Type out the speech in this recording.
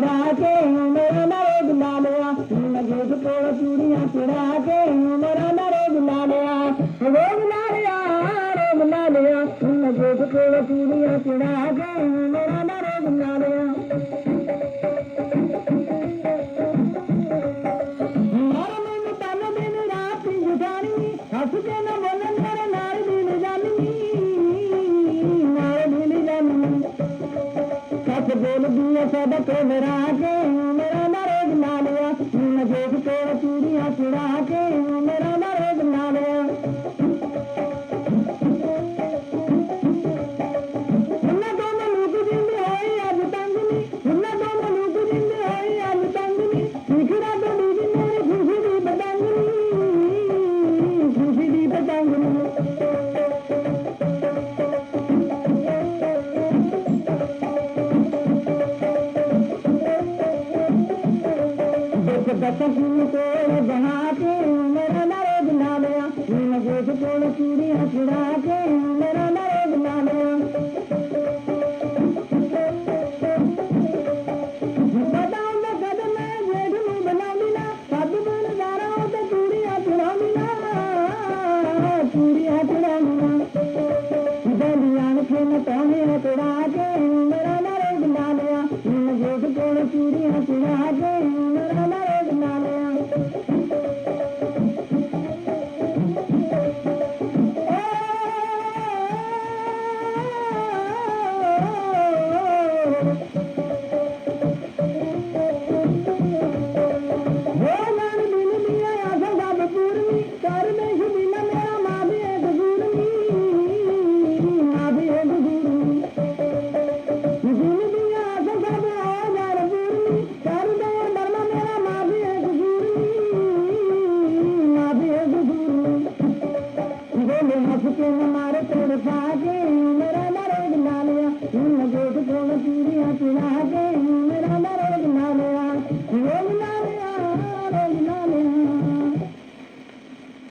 نه روگا پڙا نه رو بيا رو بيا رو به نه رو بيا هر مطلب رات گذاري اس ڪ ਸੱਚ ਬੋਲਦੀ ਐ ਸਦਕ ਮੇਰਾ ਕੇ ਮੇਰਾ ਨਾਰੇ ਬਣਾ ਲਿਆ ਮੈਂ ਜੋਗ ਤੇ ਚੂੜੀਆਂ ਚੜਾ ਕੇ ਮੇਰਾ ਨਾਰੇ ਬਣਾ ਲਿਆ ਉਹਨਾਂ एक बसर को बना के मेरा नरेद नामया मैं गोद कोल चूड़िया चुड़ा के मेरा नरेद नामया चूड़िया चुड़ा मिला दलियान खेल तोड़िया चुड़ा के